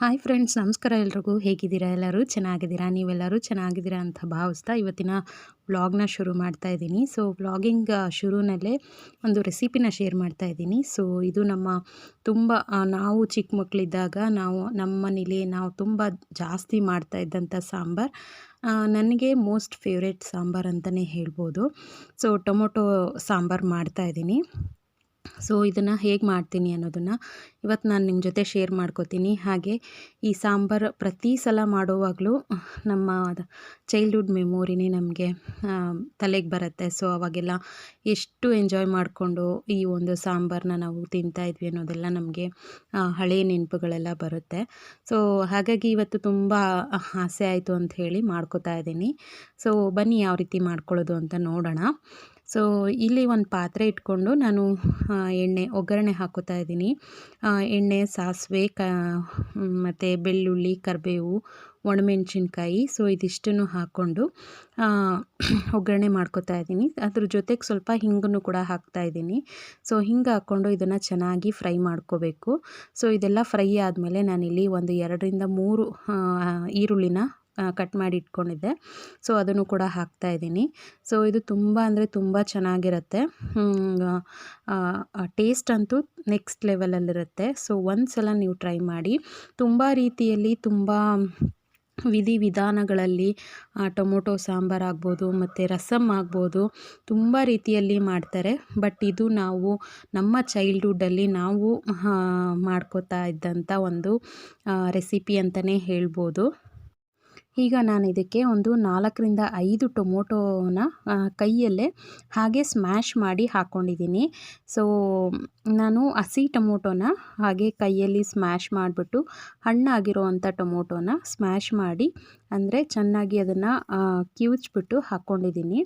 Friends, ನಮಸ್ಕಾರ ಎಲ್ರಿಗೂ. ಹೇಗಿದ್ದೀರಾ? ಎಲ್ಲರೂ ಚೆನ್ನಾಗಿದ್ದೀರಾ? ನೀವೆಲ್ಲರೂ ಚೆನ್ನಾಗಿದ್ದೀರಾ ಅಂತ ಭಾವಿಸ್ತಾ ಇವತ್ತಿನ ವ್ಲಾಗ್ನ ಶುರು ಮಾಡ್ತಾ ಇದ್ದೀನಿ. ಸೊ, ವ್ಲಾಗಿಂಗ್ ಶುರುನಲ್ಲೇ ಒಂದು ರೆಸಿಪಿನ ಶೇರ್ ಮಾಡ್ತಾ ಇದ್ದೀನಿ. ಸೊ, ಇದು ನಮ್ಮ ತುಂಬ ನಾವು ಚಿಕ್ಕ ಮಕ್ಕಳಿದ್ದಾಗ ನಾವು ನಮ್ಮ ಮನೇಲಿ ನಾವು ತುಂಬ ಜಾಸ್ತಿ ಮಾಡ್ತಾ ಇದ್ದಂಥ ಸಾಂಬಾರು ನನಗೆ ಮೋಸ್ಟ್ ಫೇವ್ರೆಟ್ ಸಾಂಬಾರು ಅಂತಲೇ ಹೇಳ್ಬೋದು. ಸೊ, ಟೊಮೊಟೊ ಸಾಂಬಾರು ಮಾಡ್ತಾ ಇದ್ದೀನಿ. ಸೊ ಇದನ್ನು ಹೇಗೆ ಮಾಡ್ತೀನಿ ಅನ್ನೋದನ್ನು ಇವತ್ತು ನಾನು ನಿಮ್ಮ ಜೊತೆ ಶೇರ್ ಮಾಡ್ಕೋತೀನಿ. ಹಾಗೆ ಈ ಸಾಂಬಾರು ಪ್ರತಿ ಸಲ ಮಾಡುವಾಗಲೂ ನಮ್ಮ ಚೈಲ್ಡ್ಹುಡ್ ಮೆಮೊರಿನೇ ನಮಗೆ ತಲೆಗೆ ಬರುತ್ತೆ. ಸೊ ಅವಾಗೆಲ್ಲ ಎಷ್ಟು ಎಂಜಾಯ್ ಮಾಡಿಕೊಂಡು ಈ ಒಂದು ಸಾಂಬಾರನ್ನ ನಾವು ತಿಂತಾ ಇದ್ವಿ ಅನ್ನೋದೆಲ್ಲ ನಮಗೆ ಹಳೆಯ ನೆನಪುಗಳೆಲ್ಲ ಬರುತ್ತೆ. ಸೊ ಹಾಗಾಗಿ ಇವತ್ತು ತುಂಬ ಆಸೆ ಆಯಿತು ಅಂತ ಹೇಳಿ ಮಾಡ್ಕೋತಾ ಇದ್ದೀನಿ. ಸೊ ಬನ್ನಿ ಯಾವ ರೀತಿ ಮಾಡ್ಕೊಳ್ಳೋದು ಅಂತ ನೋಡೋಣ. ಸೊ ಇಲ್ಲಿ ಒಂದು ಪಾತ್ರೆ ಇಟ್ಕೊಂಡು ನಾನು ಎಣ್ಣೆ, ಒಗ್ಗರಣೆ ಹಾಕೋತಾ ಇದ್ದೀನಿ. ಎಣ್ಣೆ, ಸಾಸಿವೆ, ಕ ಮತ್ತು ಬೆಳ್ಳುಳ್ಳಿ, ಕರಿಬೇವು, ಒಣಮೆಣ್ಸಿನ್ಕಾಯಿ, ಸೊ ಇದಿಷ್ಟನ್ನು ಹಾಕ್ಕೊಂಡು ಒಗ್ಗರಣೆ ಮಾಡ್ಕೋತಾ ಇದ್ದೀನಿ. ಅದ್ರ ಜೊತೆಗೆ ಸ್ವಲ್ಪ ಹಿಂಗನ್ನು ಕೂಡ ಹಾಕ್ತಾ ಇದ್ದೀನಿ. ಸೊ, ಹಿಂಗೆ ಹಾಕ್ಕೊಂಡು ಇದನ್ನು ಚೆನ್ನಾಗಿ ಫ್ರೈ ಮಾಡ್ಕೋಬೇಕು. ಸೊ, ಇದೆಲ್ಲ ಫ್ರೈ ಆದಮೇಲೆ ನಾನಿಲ್ಲಿ ಒಂದು ಎರಡರಿಂದ ಮೂರು ಈರುಳ್ಳಿನ ಕಟ್ ಮಾಡಿ ಇಟ್ಕೊಂಡಿದ್ದೆ. ಸೊ ಅದನ್ನು ಕೂಡ ಹಾಕ್ತಾ ಇದ್ದೀನಿ. ಸೊ ಇದು ತುಂಬ ಅಂದರೆ ತುಂಬ ಚೆನ್ನಾಗಿರುತ್ತೆ. ಟೇಸ್ಟ್ ಅಂತೂ ನೆಕ್ಸ್ಟ್ ಲೆವೆಲಲ್ಲಿರುತ್ತೆ ಸೊ ಒಂದು ಸಲ ನೀವು ಟ್ರೈ ಮಾಡಿ. ತುಂಬ ರೀತಿಯಲ್ಲಿ ತುಂಬ ವಿಧಿ ವಿಧಾನಗಳಲ್ಲಿ ಟೊಮೊಟೊ, ಸಾಂಬಾರು ಆಗ್ಬೋದು, ಮತ್ತು ರಸಮ್ ಆಗ್ಬೋದು, ತುಂಬ ರೀತಿಯಲ್ಲಿ ಮಾಡ್ತಾರೆ. ಬಟ್ ಇದು ನಾವು ನಮ್ಮ ಚೈಲ್ಡ್ಹುಡ್ಡಲ್ಲಿ ನಾವು ಮಾಡ್ಕೋತಾ ಇದ್ದಂಥ ಒಂದು ರೆಸಿಪಿ ಅಂತಲೇ ಹೇಳ್ಬೋದು. ಈಗ ನಾನು ಇದಕ್ಕೆ ಒಂದು ನಾಲ್ಕರಿಂದ ಐದು ಟೊಮೊಟೋನ ಕೈಯಲ್ಲೇ ಹಾಗೆ ಸ್ಮ್ಯಾಶ್ ಮಾಡಿ ಹಾಕ್ಕೊಂಡಿದ್ದೀನಿ ಸೊ, ನಾನು ಹಸಿ ಟೊಮೊಟೊನ ಹಾಗೆ ಕೈಯಲ್ಲಿ ಸ್ಮ್ಯಾಶ್ ಮಾಡಿಬಿಟ್ಟು ಹಣ್ಣಾಗಿರೋವಂಥ ಟೊಮೊಟೊನ ಸ್ಮ್ಯಾಶ್ ಮಾಡಿ, ಅಂದರೆ ಚೆನ್ನಾಗಿ ಅದನ್ನು ಕಿವುಚ್ಬಿಟ್ಟು ಹಾಕ್ಕೊಂಡಿದ್ದೀನಿ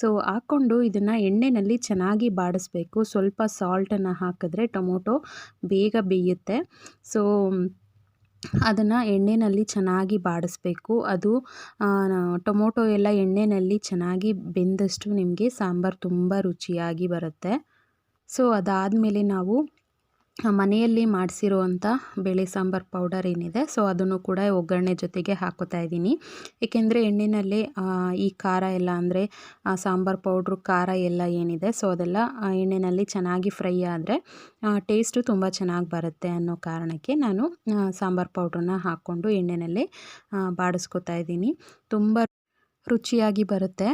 ಸೊ, ಹಾಕ್ಕೊಂಡು ಇದನ್ನು ಎಣ್ಣೆಯಲ್ಲಿ ಚೆನ್ನಾಗಿ ಬಾಡಿಸ್ಬೇಕು. ಸ್ವಲ್ಪ ಸಾಲ್ಟನ್ನು ಹಾಕಿದ್ರೆ ಟೊಮೊಟೊ ಬೇಗ ಬೇಯುತ್ತೆ. ಸೊ ಅದನ್ನು ಎಣ್ಣೆಯಲ್ಲಿ ಚೆನ್ನಾಗಿ ಬಾಡಿಸ್ಬೇಕು. ಅದು ಟೊಮೊಟೊ ಎಲ್ಲ ಎಣ್ಣೆಯಲ್ಲಿ ಚೆನ್ನಾಗಿ ಬೆಂದಷ್ಟು ನಿಮಗೆ ಸಾಂಬಾರು ತುಂಬ ರುಚಿಯಾಗಿ ಬರುತ್ತೆ. ಸೊ ಅದಾದಮೇಲೆ ನಾವು ಮನೆಯಲ್ಲಿ ಮಾಡಿಸಿರುವಂಥ ಬೇಳೆ ಸಾಂಬಾರು ಪೌಡರ್ ಏನಿದೆ, ಸೊ ಅದನ್ನು ಕೂಡ ಒಗ್ಗರಣೆ ಜೊತೆಗೆ ಹಾಕೋತಾ ಇದ್ದೀನಿ. ಏಕೆಂದರೆ ಎಣ್ಣೆಯಲ್ಲಿ ಈ ಖಾರ ಎಲ್ಲ ಅಂದರೆ ಸಾಂಬಾರು ಪೌಡ್ರು, ಖಾರ ಎಲ್ಲ ಏನಿದೆ, ಸೊ ಅದೆಲ್ಲ ಎಣ್ಣೆಯಲ್ಲಿ ಚೆನ್ನಾಗಿ ಫ್ರೈ ಆದರೆ ಟೇಸ್ಟು ತುಂಬ ಚೆನ್ನಾಗಿ ಬರುತ್ತೆ ಅನ್ನೋ ಕಾರಣಕ್ಕೆ ನಾನು ಸಾಂಬಾರು ಪೌಡ್ರನ್ನ ಹಾಕ್ಕೊಂಡು ಎಣ್ಣೆಯಲ್ಲಿ ಬಾಡಿಸ್ಕೊತಾ ಇದ್ದೀನಿ. ತುಂಬ ರುಚಿಯಾಗಿ ಬರುತ್ತೆ.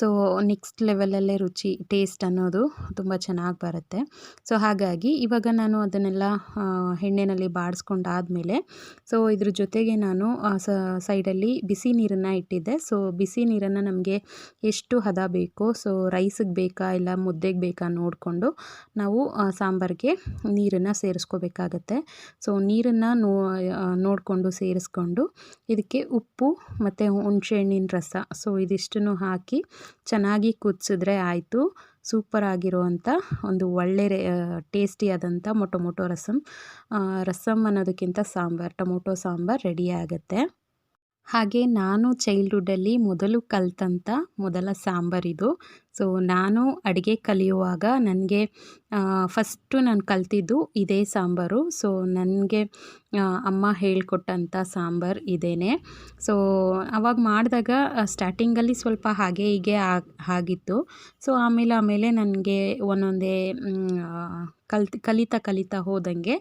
ಸೊ ನೆಕ್ಸ್ಟ್ ಲೆವೆಲಲ್ಲೇ ರುಚಿ ಟೇಸ್ಟ್ ಅನ್ನೋದು ತುಂಬ ಚೆನ್ನಾಗಿ ಬರುತ್ತೆ. ಸೊ ಹಾಗಾಗಿ ಇವಾಗ ನಾನು ಅದನ್ನೆಲ್ಲ ಎಣ್ಣೆಯಲ್ಲಿ ಬಾಡಿಸ್ಕೊಂಡಾದಮೇಲೆ ಸೊ ಇದ್ರ ಜೊತೆಗೆ ನಾನು ಸೈಡಲ್ಲಿ ಬಿಸಿ ನೀರನ್ನು ಇಟ್ಟಿದ್ದೆ. ಸೊ ಬಿಸಿ ನೀರನ್ನು ನಮಗೆ ಎಷ್ಟು ಹದ ಬೇಕೋ ಸೊ ರೈಸಿಗೆ ಬೇಕಾ, ಇಲ್ಲ ಮುದ್ದೆಗೆ ಬೇಕಾ ನೋಡಿಕೊಂಡು ನಾವು ಸಾಂಬಾರಿಗೆ ನೀರನ್ನು ಸೇರಿಸ್ಕೋಬೇಕಾಗತ್ತೆ. ಸೊ ನೀರನ್ನು ನೋ ನೋಡಿಕೊಂಡು ಸೇರಿಸ್ಕೊಂಡು, ಇದಕ್ಕೆ ಉಪ್ಪು ಮತ್ತು ಹುಣಸೆಹಣ್ಣಿನ ರಸ. ಸೊ ಇದಿಷ್ಟನ್ನು ಹಾಕಿ ಚೆನ್ನಾಗಿ ಕುದಿಸಿದ್ರೆ ಆಯಿತು. ಸೂಪರ್ ಆಗಿರುವಂಥ ಒಂದು ಒಳ್ಳೆ ಟೇಸ್ಟಿಯಾದಂಥ ಮೊಟೊಮೊಟೊ ರಸಮ್ ರಸಮ್ ಅನ್ನೋದಕ್ಕಿಂತ ಸಾಂಬಾರು, ಟೊಮೊಟೊ ಸಾಂಬಾರು ರೆಡಿ ಆಗುತ್ತೆ. ಹಾಗೆ ನಾನು ಚೈಲ್ಡ್ಹುಡ್ಡಲ್ಲಿ ಮೊದಲು ಕಲ್ತಂಥ ಮೊದಲ ಸಾಂಬಾರಿದು ಸೊ ನಾನು ಅಡುಗೆ ಕಲಿಯುವಾಗ ನನಗೆ ಫಸ್ಟು ನಾನು ಕಲ್ತಿದ್ದು ಇದೇ ಸಾಂಬಾರು. ಸೊ ನನಗೆ ಅಮ್ಮ ಹೇಳಿಕೊಟ್ಟಂಥ ಸಾಂಬಾರು ಇದೇನೆ. ಸೊ ಅವಾಗ ಮಾಡಿದಾಗ ಸ್ಟಾರ್ಟಿಂಗಲ್ಲಿ ಸ್ವಲ್ಪ ಹಾಗೆ ಹೀಗೆ ಆಗ್ ಆಗಿತ್ತು. ಸೊ ಆಮೇಲೆ ಆಮೇಲೆ ನನಗೆ ಒಂದೊಂದೇ ಕಲ್ತು, ಕಲಿತಾ ಕಲಿತಾ ಹೋದಂಗೆ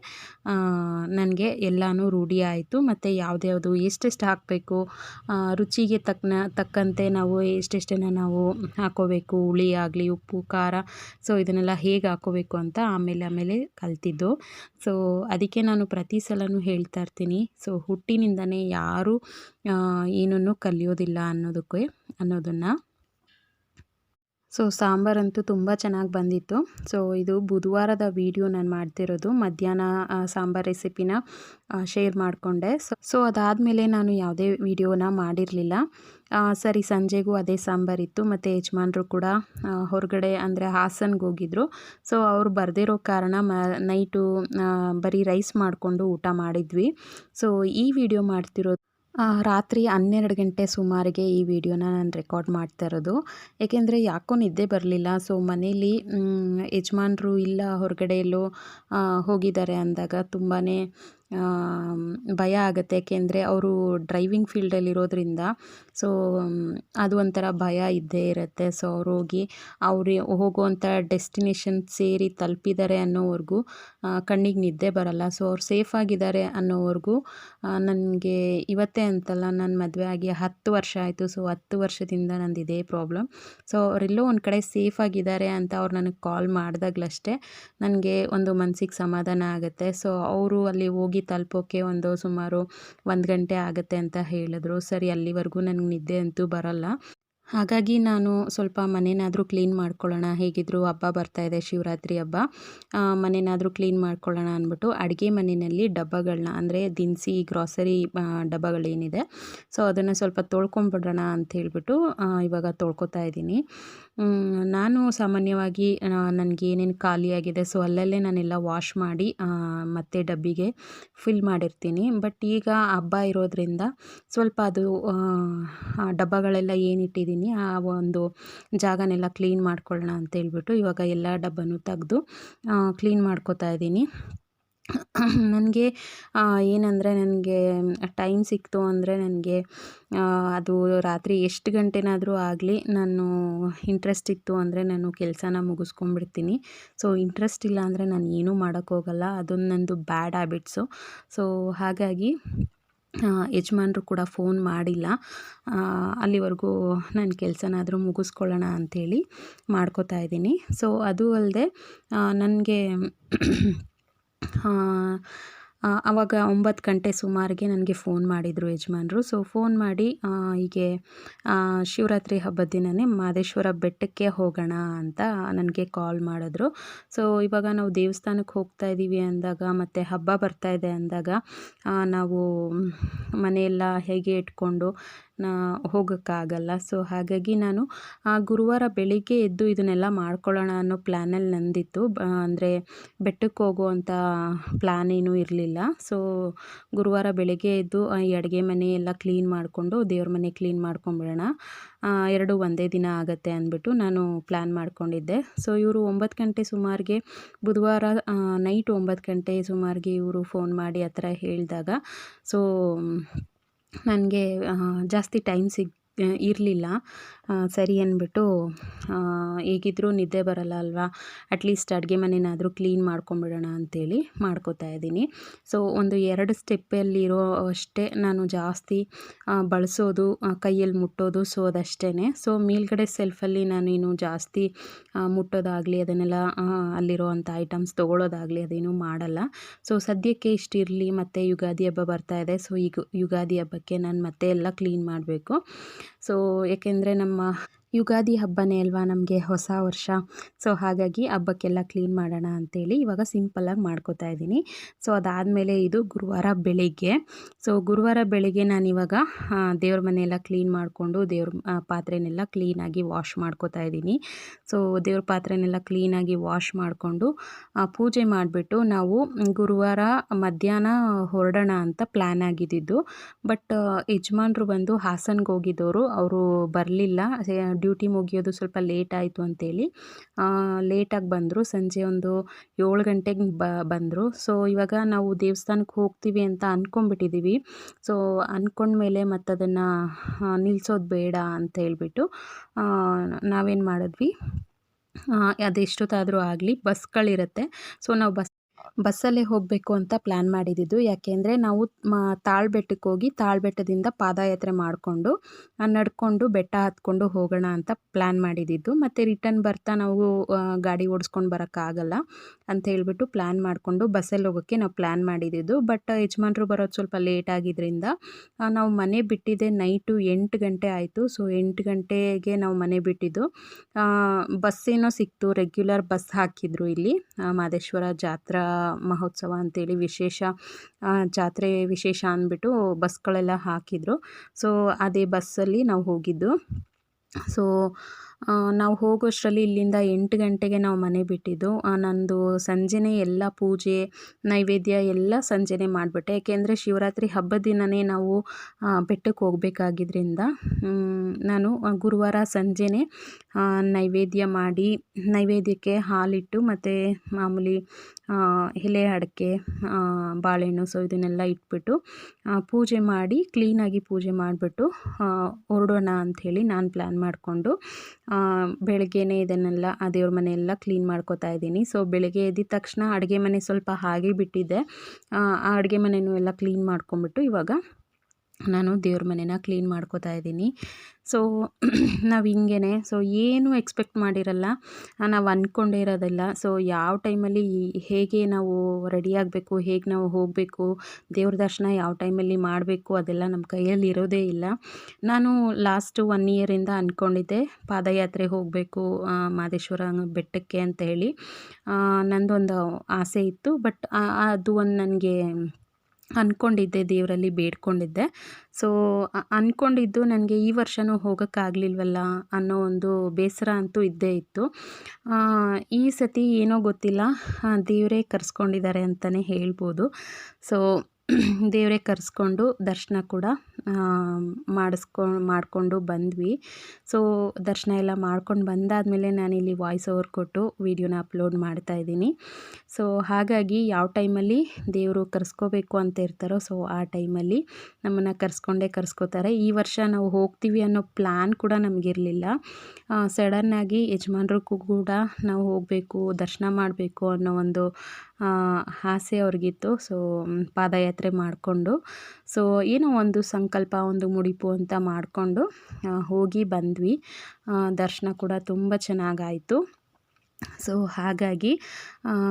ನನಗೆ ಎಲ್ಲನೂ ರೂಢಿ ಆಯಿತು. ಮತ್ತು ಯಾವುದ್ಯಾವುದು ಎಷ್ಟೆಷ್ಟು ಹಾಕಬೇಕು ರುಚಿಗೆ ತಕ್ಕನ ತಕ್ಕಂತೆ ನಾವು ಎಷ್ಟೆಷ್ಟನ್ನು ನಾವು ಹಾಕೋಬೇಕು ಹುಳಿ ಆಗಲಿ, ಉಪ್ಪು, ಖಾರ, ಸೊ ಇದನ್ನೆಲ್ಲ ಹೇಗೆ ಹಾಕೋಬೇಕು ಅಂತ ಆಮೇಲೆ ಆಮೇಲೆ ಕಲ್ತಿದ್ದು. ಸೊ ಅದಕ್ಕೆ ನಾನು ಪ್ರತಿ ಸಲನೂ ಹೇಳ್ತಾ ಇರ್ತೀನಿ. ಸೊ ಹುಟ್ಟಿನಿಂದನೇ ಯಾರೂ ಏನನ್ನು ಕಲಿಯೋದಿಲ್ಲ ಅನ್ನೋದಕ್ಕೆ, ಅನ್ನೋದನ್ನು. ಸೊ ಸಾಂಬಾರಂತೂ ತುಂಬ ಚೆನ್ನಾಗಿ ಬಂದಿತ್ತು. ಸೊ ಇದು ಬುಧವಾರದ ವೀಡಿಯೋ ನಾನು ಮಾಡ್ತಿರೋದು. ಮಧ್ಯಾಹ್ನ ಸಾಂಬಾರ್ ರೆಸಿಪಿನ ಶೇರ್ ಮಾಡಿಕೊಂಡೆ. ಸೊ ಸೊ ಅದಾದಮೇಲೆ ನಾನು ಯಾವುದೇ ವೀಡಿಯೋನ ಮಾಡಿರಲಿಲ್ಲ. ಸರಿ, ಸಂಜೆಗೂ ಅದೇ ಸಾಂಬಾರಿತ್ತು. ಮತ್ತು ಯಜಮಾನ್ರು ಕೂಡ ಹೊರಗಡೆ ಅಂದರೆ ಹಾಸನ್ಗೆ ಹೋಗಿದ್ರು. ಸೊ ಅವರು ಬರ್ದಿರೋ ಕಾರಣ ಮ, ನೈಟು ಬರೀ ರೈಸ್ ಮಾಡಿಕೊಂಡು ಊಟ ಮಾಡಿದ್ವಿ. ಸೊ ಈ ವಿಡಿಯೋ ಮಾಡ್ತಿರೋದು ರಾತ್ರಿ ಹನ್ನೆರಡು ಗಂಟೆ ಸುಮಾರಿಗೆ ಈ ವಿಡಿಯೋನ ನಾನು ರೆಕಾರ್ಡ್ ಮಾಡ್ತಾ ಇರೋದು. ಏಕೆಂದರೆ ಯಾಕೋ ನಿದ್ದೆ ಬರಲಿಲ್ಲ. ಸೊ ಮನೇಲಿ ಯಜಮಾನ್ರು ಇಲ್ಲ, ಹೊರಗಡೆ ಎಲ್ಲೋ ಹೋಗಿದ್ದಾರೆ ಅಂದಾಗ ತುಂಬಾ ಭಯ ಆಗುತ್ತೆ. ಏಕೆಂದರೆ ಅವರು ಡ್ರೈವಿಂಗ್ ಫೀಲ್ಡಲ್ಲಿರೋದ್ರಿಂದ ಸೊ ಅದು ಒಂಥರ ಭಯ ಇದ್ದೇ ಇರುತ್ತೆ. ಸೊ, ಅವ್ರು ಹೋಗಿ ಅವ್ರು ಹೋಗುವಂಥ ಡೆಸ್ಟಿನೇಷನ್ ಸೇರಿ ತಲುಪಿದ್ದಾರೆ ಅನ್ನೋವರೆಗೂ ಕಣ್ಣಿಗೆ ನಿದ್ದೆ ಬರಲ್ಲ. ಸೊ, ಅವ್ರು ಸೇಫಾಗಿದ್ದಾರೆ ಅನ್ನೋವರೆಗೂ ನನಗೆ ಇವತ್ತೇ ಅಂತಲ್ಲ ನನ್ನ ಮದುವೆ ಆಗಿ ಹತ್ತು ವರ್ಷ ಆಯಿತು. ಸೊ, ಹತ್ತು ವರ್ಷದಿಂದ ನಂದು ಇದೇ ಪ್ರಾಬ್ಲಮ್. ಸೊ, ಅವರೆಲ್ಲೋ ಒಂದು ಕಡೆ ಸೇಫಾಗಿದ್ದಾರೆ ಅಂತ ಅವ್ರು ನನಗೆ ಕಾಲ್ ಮಾಡಿದಾಗಲಷ್ಟೇ ನನಗೆ ಒಂದು ಮನಸ್ಸಿಗೆ ಸಮಾಧಾನ ಆಗುತ್ತೆ. ಸೊ, ಅವರು ಅಲ್ಲಿ ಹೋಗಿ ತಲುಪೋಕ್ಕೆ ಒಂದು ಸುಮಾರು ಒಂದು ಗಂಟೆ ಆಗುತ್ತೆ ಅಂತ ಹೇಳಿದ್ರು. ಸರಿ ಅಲ್ಲಿವರೆಗೂ ನನಗೆ ನಿದ್ದೆ ಅಂತೂ ಬರಲ್ಲ. ಹಾಗಾಗಿ ನಾನು ಸ್ವಲ್ಪ ಮನೇನಾದರೂ ಕ್ಲೀನ್ ಮಾಡ್ಕೊಳ್ಳೋಣ. ಹೇಗಿದ್ದರೂ ಹಬ್ಬ ಇದೆ, ಶಿವರಾತ್ರಿ ಹಬ್ಬ. ಮನೇನಾದರೂ ಕ್ಲೀನ್ ಮಾಡ್ಕೊಳ್ಳೋಣ ಅಂದ್ಬಿಟ್ಟು ಅಡುಗೆ ಮನೆಯಲ್ಲಿ ಡಬ್ಬಗಳನ್ನ, ಅಂದರೆ ದಿನಸಿ ಗ್ರಾಸರಿ ಡಬ್ಬಗಳೇನಿದೆ. ಸೊ ಅದನ್ನು ಸ್ವಲ್ಪ ತೊಳ್ಕೊಂಬಿಡೋಣ ಅಂತ ಹೇಳಿಬಿಟ್ಟು ಇವಾಗ ತೊಳ್ಕೊತಾ ಇದ್ದೀನಿ. ನಾನು ಸಾಮಾನ್ಯವಾಗಿ ನನಗೆ ಏನೇನು ಖಾಲಿಯಾಗಿದೆ ಸೊ ಅಲ್ಲಲ್ಲೇ ನಾನೆಲ್ಲ ವಾಶ್ ಮಾಡಿ ಮತ್ತೆ ಡಬ್ಬಿಗೆ ಫಿಲ್ ಮಾಡಿರ್ತೀನಿ. ಬಟ್ ಈಗ ಹಬ್ಬ ಇರೋದ್ರಿಂದ ಸ್ವಲ್ಪ ಅದು ಡಬ್ಬಗಳೆಲ್ಲ ಏನಿಟ್ಟಿದ್ದೀನಿ ಆ ಒಂದು ಜಾಗನೆಲ್ಲ ಕ್ಲೀನ್ ಮಾಡ್ಕೊಳ್ಳೋಣ ಅಂತೇಳ್ಬಿಟ್ಟು ಇವಾಗ ಎಲ್ಲ ಡಬ್ಬನೂ ತೆಗೆದು ಕ್ಲೀನ್ ಮಾಡ್ಕೋತಾ ಇದ್ದೀನಿ. ನನಗೆ ಏನಂದರೆ ನನಗೆ ಟೈಮ್ ಸಿಕ್ತು ಅಂದರೆ ನನಗೆ ಅದು ರಾತ್ರಿ ಎಷ್ಟು ಗಂಟೆನಾದರೂ ಆಗಲಿ ನಾನು ಇಂಟ್ರೆಸ್ಟ್ ಇತ್ತು ಅಂದರೆ ನಾನು ಕೆಲಸನ ಮುಗಿಸ್ಕೊಂಬಿಡ್ತೀನಿ ಸೊ ಇಂಟ್ರೆಸ್ಟ್ ಇಲ್ಲ ಅಂದರೆ ನಾನು ಏನೂ ಮಾಡೋಕ್ಕೋಗಲ್ಲ. ಅದೊಂದು ನಂದು ಬ್ಯಾಡ್ ಹ್ಯಾಬಿಟ್ಸು ಸೊ ಹಾಗಾಗಿ ಯಜಮಾನ್ರು ಕೂಡ ಫೋನ್ ಮಾಡಿಲ್ಲ. ಅಲ್ಲಿವರೆಗೂ ನನ್ನ ಕೆಲಸನಾದರೂ ಮುಗಿಸ್ಕೊಳ್ಳೋಣ ಅಂಥೇಳಿ ಮಾಡ್ಕೋತಾ ಇದ್ದೀನಿ. ಸೊ ಅದು ಅಲ್ಲದೆ ನನಗೆ ಆವಾಗ ಒಂಬತ್ತು ಗಂಟೆ ಸುಮಾರಿಗೆ ನನಗೆ ಫೋನ್ ಮಾಡಿದರು ಯಜಮಾನರು. ಸೊ ಫೋನ್ ಮಾಡಿ ಹೀಗೆ ಶಿವರಾತ್ರಿ ಹಬ್ಬದ ದಿನವೇ ಮಾದೇಶ್ವರ ಬೆಟ್ಟಕ್ಕೆ ಹೋಗೋಣ ಅಂತ ನನಗೆ ಕಾಲ್ ಮಾಡಿದ್ರು. ಸೊ ಇವಾಗ ನಾವು ದೇವಸ್ಥಾನಕ್ಕೆ ಹೋಗ್ತಾ ಇದ್ದೀವಿ ಅಂದಾಗ, ಮತ್ತು ಹಬ್ಬ ಬರ್ತಾ ಇದೆ ಅಂದಾಗ ನಾವು ಮನೆಯೆಲ್ಲ ಹೇಗೆ ಇಟ್ಕೊಂಡು ಹೋಗೋಕ್ಕಾಗಲ್ಲ. ಸೊ ಹಾಗಾಗಿ ನಾನು ಗುರುವಾರ ಬೆಳಿಗ್ಗೆ ಎದ್ದು ಇದನ್ನೆಲ್ಲ ಮಾಡ್ಕೊಳ್ಳೋಣ ಅನ್ನೋ ಪ್ಲ್ಯಾನಲ್ಲಿ ನಂದಿತ್ತು. ಅಂದರೆ ಬೆಟ್ಟಕ್ಕೆ ಹೋಗುವಂಥ ಪ್ಲ್ಯಾನ್ ಏನೂ ಇರಲಿಲ್ಲ. ಸೊ ಗುರುವಾರ ಬೆಳಿಗ್ಗೆ ಎದ್ದು ಈ ಅಡುಗೆ ಮನೆ ಎಲ್ಲ ಕ್ಲೀನ್ ಮಾಡಿಕೊಂಡು ದೇವ್ರ ಮನೆ ಕ್ಲೀನ್ ಮಾಡ್ಕೊಂಬಿಡೋಣ. ಎರಡು ಒಂದೇ ದಿನ ಆಗುತ್ತೆ ಅಂದ್ಬಿಟ್ಟು ನಾನು ಪ್ಲ್ಯಾನ್ ಮಾಡ್ಕೊಂಡಿದ್ದೆ. ಸೊ ಇವರು ಒಂಬತ್ತು ಗಂಟೆ ಸುಮಾರಿಗೆ ಬುಧವಾರ ನೈಟ್ ಒಂಬತ್ತು ಗಂಟೆ ಸುಮಾರಿಗೆ ಇವರು ಫೋನ್ ಮಾಡಿ ಆ ಥರ ಹೇಳಿದಾಗ ಸೊ ನನಗೆ ಜಾಸ್ತಿ ಟೈಮ್ ಸಿಗ್ ಇರಲಿಲ್ಲ. ಸರಿ ಅಂದ್ಬಿಟ್ಟು ಹೇಗಿದ್ದರೂ ನಿದ್ದೆ ಬರಲ್ಲ ಅಲ್ವಾ? ಅಟ್ಲೀಸ್ಟ್ ಅಡುಗೆ ಮನೆನಾದರೂ ಕ್ಲೀನ್ ಮಾಡ್ಕೊಂಬಿಡೋಣ ಅಂತೇಳಿ ಮಾಡ್ಕೋತಾ ಇದ್ದೀನಿ. ಸೊ ಒಂದು ಎರಡು ಸ್ಟೆಪ್ಪಲ್ಲಿರೋ ಅಷ್ಟೇ ನಾನು ಜಾಸ್ತಿ ಬಳಸೋದು ಕೈಯಲ್ಲಿ ಮುಟ್ಟೋದು ಸೊ ಅದಷ್ಟೇ ಸೊ ಮೇಲ್ಗಡೆ ಸೆಲ್ಫಲ್ಲಿ ಇನ್ನು ಜಾಸ್ತಿ ಮುಟ್ಟೋದಾಗಲಿ, ಅದನ್ನೆಲ್ಲ ಅಲ್ಲಿರೋ ಅಂಥ ಐಟಮ್ಸ್ ತೊಗೊಳೋದಾಗಲಿ, ಅದೇನು ಮಾಡಲ್ಲ. ಸೊ ಸದ್ಯಕ್ಕೆ ಇಷ್ಟಿರಲಿ ಮತ್ತು ಯುಗಾದಿ ಹಬ್ಬ ಬರ್ತಾ ಇದೆ. ಸೊ ಈಗ ಯುಗಾದಿ ಹಬ್ಬಕ್ಕೆ ನಾನು ಮತ್ತೆ ಎಲ್ಲ ಕ್ಲೀನ್ ಮಾಡಬೇಕು. ಸೊ ಏಕೆಂದರೆ ನಮ್ಮ ಯುಗಾದಿ ಹಬ್ಬನೇ ಅಲ್ವಾ ನಮಗೆ ಹೊಸ ವರ್ಷ? ಸೊ ಹಾಗಾಗಿ ಹಬ್ಬಕ್ಕೆಲ್ಲ ಕ್ಲೀನ್ ಮಾಡೋಣ ಅಂತೇಳಿ ಇವಾಗ ಸಿಂಪಲ್ಲಾಗಿ ಮಾಡ್ಕೋತಾ ಇದ್ದೀನಿ. ಸೊ ಅದಾದಮೇಲೆ ಇದು ಗುರುವಾರ ಬೆಳಿಗ್ಗೆ. ಸೊ ಗುರುವಾರ ಬೆಳಿಗ್ಗೆ ನಾನಿವಾಗ ದೇವ್ರ ಮನೆಯೆಲ್ಲ ಕ್ಲೀನ್ ಮಾಡಿಕೊಂಡು ದೇವ್ರ ಪಾತ್ರೆನೆಲ್ಲ ಕ್ಲೀನಾಗಿ ವಾಶ್ ಮಾಡ್ಕೋತಾ ಇದ್ದೀನಿ. ಸೊ ದೇವ್ರ ಪಾತ್ರೆನೆಲ್ಲ ಕ್ಲೀನಾಗಿ ವಾಶ್ ಮಾಡಿಕೊಂಡು ಪೂಜೆ ಮಾಡಿಬಿಟ್ಟು ನಾವು ಗುರುವಾರ ಮಧ್ಯಾಹ್ನ ಹೊರಡೋಣ ಅಂತ ಪ್ಲ್ಯಾನ್ ಆಗಿದ್ದಿದ್ದು. ಬಟ್ ಯಜಮಾನ್ರು ಬಂದು ಹಾಸನ್ಗೆ ಹೋಗಿದ್ದವರು ಅವರು ಬರಲಿಲ್ಲ. ಡ್ಯೂಟಿ ಮುಗಿಯೋದು ಸ್ವಲ್ಪ ಲೇಟ್ ಆಯಿತು ಅಂತೇಳಿ ಲೇಟಾಗಿ ಬಂದರು. ಸಂಜೆ ಒಂದು ಏಳು ಗಂಟೆಗೆ ಬ, ಬಂದರು. ಸೊ ಇವಾಗ ನಾವು ದೇವಸ್ಥಾನಕ್ಕೆ ಹೋಗ್ತೀವಿ ಅಂತ ಅಂದ್ಕೊಂಡ್ಬಿಟ್ಟಿದ್ದೀವಿ ಸೊ ಅಂದ್ಕೊಂಡ್ಮೇಲೆ ಮತ್ತು ಅದನ್ನು ನಿಲ್ಲಿಸೋದು ಬೇಡ ಅಂತ ಹೇಳಿಬಿಟ್ಟು ನಾವೇನು ಮಾಡಿದ್ವಿ? ಅದೆಷ್ಟೊತ್ತಾದರೂ ಆಗಲಿ, ಬಸ್ಗಳಿರುತ್ತೆ. ಸೊ ನಾವು ಬಸ್ ಬಸ್ಸಲ್ಲೇ ಹೋಗಬೇಕು ಅಂತ ಪ್ಲ್ಯಾನ್ ಮಾಡಿದ್ದಿದ್ದು ಯಾಕೆಂದರೆ ನಾವು ತಾಳ್ಬೆಟ್ಟಕ್ಕೆ ಹೋಗಿ ತಾಳ್ಬೆಟ್ಟದಿಂದ ಪಾದಯಾತ್ರೆ ಮಾಡಿಕೊಂಡು ನಡ್ಕೊಂಡು ಬೆಟ್ಟ ಹತ್ಕೊಂಡು ಹೋಗೋಣ ಅಂತ ಪ್ಲ್ಯಾನ್ ಮಾಡಿದ್ದಿದ್ದು ಮತ್ತು ರಿಟರ್ನ್ ಬರ್ತಾ ನಾವು ಗಾಡಿ ಓಡಿಸ್ಕೊಂಡು ಬರೋಕ್ಕಾಗಲ್ಲ ಅಂತ ಹೇಳ್ಬಿಟ್ಟು ಪ್ಲ್ಯಾನ್ ಮಾಡಿಕೊಂಡು ಬಸ್ಸಲ್ಲಿ ಹೋಗೋಕ್ಕೆ ನಾವು ಪ್ಲ್ಯಾನ್ ಮಾಡಿದ್ದಿದ್ದು ಬಟ್ ಯಜಮಾನ್ರು ಬರೋದು ಸ್ವಲ್ಪ ಲೇಟ್ ಆಗಿದ್ದರಿಂದ ನಾವು ಮನೆ ಬಿಟ್ಟಿದ್ದೆ ನೈಟು ಎಂಟು ಗಂಟೆ ಆಯಿತು. ಸೊ ಎಂಟು ಗಂಟೆಗೆ ನಾವು ಮನೆ ಬಿಟ್ಟಿದ್ದು. ಬಸ್ಸೇನೋ ಸಿಕ್ತು. ರೆಗ್ಯುಲರ್ ಬಸ್ ಹಾಕಿದ್ರು ಇಲ್ಲಿ ಮಾದೇಶ್ವರ ಜಾತ್ರಾ ಮಹೋತ್ಸವ ಅಂತೇಳಿ ವಿಶೇಷ ಜಾತ್ರೆ ವಿಶೇಷ ಅಂದ್ಬಿಟ್ಟು ಬಸ್ಗಳೆಲ್ಲ ಹಾಕಿದರು. ಸೊ ಅದೇ ಬಸ್ಸಲ್ಲಿ ನಾವು ಹೋಗಿದ್ದು. ಸೊ ನಾವು ಹೋಗೋಷ್ಟರಲ್ಲಿ ಇಲ್ಲಿಂದ ಎಂಟು ಗಂಟೆಗೆ ನಾವು ಮನೆ ಬಿಟ್ಟಿದ್ದು. ನಂದು ಸಂಜೆನೇ ಎಲ್ಲ ಪೂಜೆ, ನೈವೇದ್ಯ ಎಲ್ಲ ಸಂಜೆನೇ ಮಾಡಿಬಿಟ್ಟೆ. ಯಾಕೆಂದರೆ ಶಿವರಾತ್ರಿ ಹಬ್ಬದ ದಿನವೇ ನಾವು ಬೆಟ್ಟಕ್ಕೆ ಹೋಗಬೇಕಾಗಿದ್ದರಿಂದ ನಾನು ಗುರುವಾರ ಸಂಜೆನೇ ನೈವೇದ್ಯ ಮಾಡಿ, ನೈವೇದ್ಯಕ್ಕೆ ಹಾಲಿಟ್ಟು ಮತ್ತು ಮಾಮೂಲಿ ಎಲೆ ಅಡಿಕೆ ಬಾಳೆಹಣ್ಣು, ಸೊ ಇದನ್ನೆಲ್ಲ ಇಟ್ಬಿಟ್ಟು ಪೂಜೆ ಮಾಡಿ, ಕ್ಲೀನಾಗಿ ಪೂಜೆ ಮಾಡಿಬಿಟ್ಟು ಹೊರಡೋಣ ಅಂಥೇಳಿ ನಾನು ಪ್ಲ್ಯಾನ್ ಮಾಡಿಕೊಂಡು ಬೆಳಗ್ಗೆನೇ ಇದನ್ನೆಲ್ಲ ಆ ದೇವ್ರ ಮನೆಯೆಲ್ಲ ಕ್ಲೀನ್ ಮಾಡ್ಕೋತಾ ಇದ್ದೀನಿ. ಸೊ ಬೆಳಗ್ಗೆ ಎದ್ದಿದ ತಕ್ಷಣ ಅಡುಗೆ ಮನೆ ಸ್ವಲ್ಪ ಹಾಗೆ ಬಿಟ್ಟಿದ್ದೆ ಆ ಅಡುಗೆ ಮನೆಯೂ ಎಲ್ಲ ಕ್ಲೀನ್ ಮಾಡ್ಕೊಂಬಿಟ್ಟು ಇವಾಗ ನಾನು ದೇವ್ರ ಮನೆನ ಕ್ಲೀನ್ ಮಾಡ್ಕೋತಾ ಇದ್ದೀನಿ. ಸೊ ನಾವು ಹಿಂಗೇ ಸೊ ಏನು ಎಕ್ಸ್ಪೆಕ್ಟ್ ಮಾಡಿರಲ್ಲ, ನಾವು ಅಂದ್ಕೊಂಡೇ ಇರೋದಿಲ್ಲ. ಸೊ ಯಾವ ಟೈಮಲ್ಲಿ ಹೇಗೆ ನಾವು ರೆಡಿ ಆಗಬೇಕು, ಹೇಗೆ ನಾವು ಹೋಗಬೇಕು, ದೇವ್ರ ದರ್ಶನ ಯಾವ ಟೈಮಲ್ಲಿ ಮಾಡಬೇಕು ಅದೆಲ್ಲ ನಮ್ಮ ಕೈಯಲ್ಲಿ ಇರೋದೇ ಇಲ್ಲ. ನಾನು ಲಾಸ್ಟ್ ಒನ್ ಇಯರಿಂದ ಅಂದ್ಕೊಂಡಿದ್ದೆ ಪಾದಯಾತ್ರೆ ಹೋಗಬೇಕು ಮಾದೇಶ್ವರ ಬೆಟ್ಟಕ್ಕೆ ಅಂತ ಹೇಳಿ. ನಂದೊಂದು ಆಸೆ ಇತ್ತು ಬಟ್ ಅದು ಒಂದು ನನಗೆ ಅಂದ್ಕೊಂಡಿದ್ದೆ ದೇವರಲ್ಲಿ ಬೇಡ್ಕೊಂಡಿದ್ದೆ. ಸೊ ಅಂದ್ಕೊಂಡಿದ್ದು ನನಗೆ ಈ ವರ್ಷವೂ ಹೋಗೋಕ್ಕಾಗಲಿಲ್ವಲ್ಲ ಅನ್ನೋ ಒಂದು ಬೇಸರ ಅಂತೂ ಇದ್ದೇ ಇತ್ತು. ಈ ಸತಿ ಏನೋ ಗೊತ್ತಿಲ್ಲ ದೇವರೇ ಕರೆಸ್ಕೊಂಡಿದ್ದಾರೆ ಅಂತಲೇ ಹೇಳ್ಬೋದು. ಸೊ ದೇವರೇ ಕರೆಸ್ಕೊಂಡು ದರ್ಶನ ಕೂಡ ಮಾಡಿಸ್ಕೊ, ಮಾಡಿಕೊಂಡು ಬಂದ್ವಿ. ಸೊ ದರ್ಶನ ಎಲ್ಲ ಮಾಡ್ಕೊಂಡು ಬಂದಾದಮೇಲೆ ನಾನಿಲ್ಲಿ ವಾಯ್ಸ್ ಓವರ್ ಕೊಟ್ಟು ವೀಡಿಯೋನ ಅಪ್ಲೋಡ್ ಮಾಡ್ತಾ ಇದ್ದೀನಿ. ಸೊ ಹಾಗಾಗಿ ಯಾವ ಟೈಮಲ್ಲಿ ದೇವರು ಕರೆಸ್ಕೋಬೇಕು ಅಂತ ಇರ್ತಾರೋ ಸೊ ಆ ಟೈಮಲ್ಲಿ ನಮ್ಮನ್ನು ಕರೆಸ್ಕೊಂಡೇ ಕರೆಸ್ಕೋತಾರೆ. ಈ ವರ್ಷ ನಾವು ಹೋಗ್ತೀವಿ ಅನ್ನೋ ಪ್ಲ್ಯಾನ್ ಕೂಡ ನಮಗಿರಲಿಲ್ಲ. ಸಡನ್ನಾಗಿ ಯಜಮಾನ್ರಿಗೂ ಕೂಡ ನಾವು ಹೋಗಬೇಕು, ದರ್ಶನ ಮಾಡಬೇಕು ಅನ್ನೋ ಒಂದು ಆಸೆ ಅವ್ರಿಗಿತ್ತು. ಸೊ ಪಾದಯಾತ್ರೆ ಮಾಡಿಕೊಂಡು, ಸೊ, ಏನೋ ಒಂದು ಸಂಕಲ್ಪ, ಒಂದು ಮುಡಿಪು ಅಂತ ಮಾಡಿಕೊಂಡು ಹೋಗಿ ಬಂದ್ವಿ. ದರ್ಶನ ಕೂಡ ತುಂಬ ಚೆನ್ನಾಗಾಯಿತು. ಸೊ, ಹಾಗಾಗಿ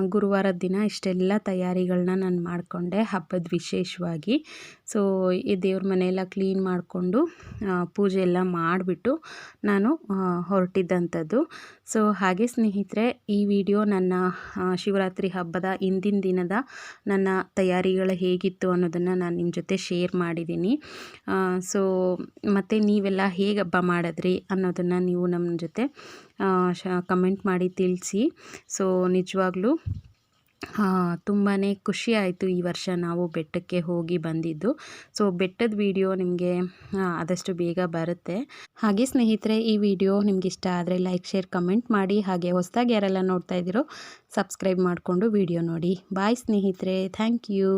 ಗುರುವಾರದ ದಿನ ಇಷ್ಟೆಲ್ಲ ತಯಾರಿಗಳನ್ನ ನಾನು ಮಾಡಿಕೊಂಡೆ, ಹಬ್ಬದ ವಿಶೇಷವಾಗಿ. ಸೊ, ಈ ದೇವ್ರ ಮನೆಯೆಲ್ಲ ಕ್ಲೀನ್ ಮಾಡಿಕೊಂಡು ಪೂಜೆ ಎಲ್ಲ ಮಾಡಿಬಿಟ್ಟು ನಾನು ಹೊರಟಿದ್ದಂಥದ್ದು. ಸೊ, ಹಾಗೆ ಸ್ನೇಹಿತರೆ, ಈ ವಿಡಿಯೋ ನನ್ನ ಶಿವರಾತ್ರಿ ಹಬ್ಬದ ಇಂದಿನ ದಿನದ ನನ್ನ ತಯಾರಿಗಳು ಹೇಗಿತ್ತು ಅನ್ನೋದನ್ನು ನಾನು ನಿಮ್ಮ ಜೊತೆ ಶೇರ್ ಮಾಡಿದ್ದೀನಿ. ಸೊ, ಮತ್ತು ನೀವೆಲ್ಲ ಹೇಗೆ ಹಬ್ಬ ಮಾಡಿದ್ರಿ ಅನ್ನೋದನ್ನು ನೀವು ನಮ್ಮ ಜೊತೆ ಕಮೆಂಟ್ ಮಾಡಿ ತಿಳಿಸಿ. ಸೊ, ನಿಜವಾಗ್ಲೂ ತುಂಬಾ ಖುಷಿ ಆಯಿತು ಈ ವರ್ಷ ನಾವು ಬೆಟ್ಟಕ್ಕೆ ಹೋಗಿ ಬಂದಿದ್ದು. ಸೊ ಬೆಟ್ಟದ ವಿಡಿಯೋ ನಿಮಗೆ ಆದಷ್ಟು ಬೇಗ ಬರುತ್ತೆ. ಹಾಗೆ ಸ್ನೇಹಿತರೆ, ಈ ವಿಡಿಯೋ ನಿಮ್ಗೆ ಇಷ್ಟ ಆದರೆ ಲೈಕ್ ಶೇರ್ ಕಮೆಂಟ್ ಮಾಡಿ. ಹಾಗೆ ಹೊಸದಾಗಿ ಯಾರೆಲ್ಲ ನೋಡ್ತಾ ಇದ್ದೀರೋ ಸಬ್ಸ್ಕ್ರೈಬ್ ಮಾಡಿಕೊಂಡು ವಿಡಿಯೋ ನೋಡಿ. ಬಾಯ್ ಸ್ನೇಹಿತರೆ. Thank you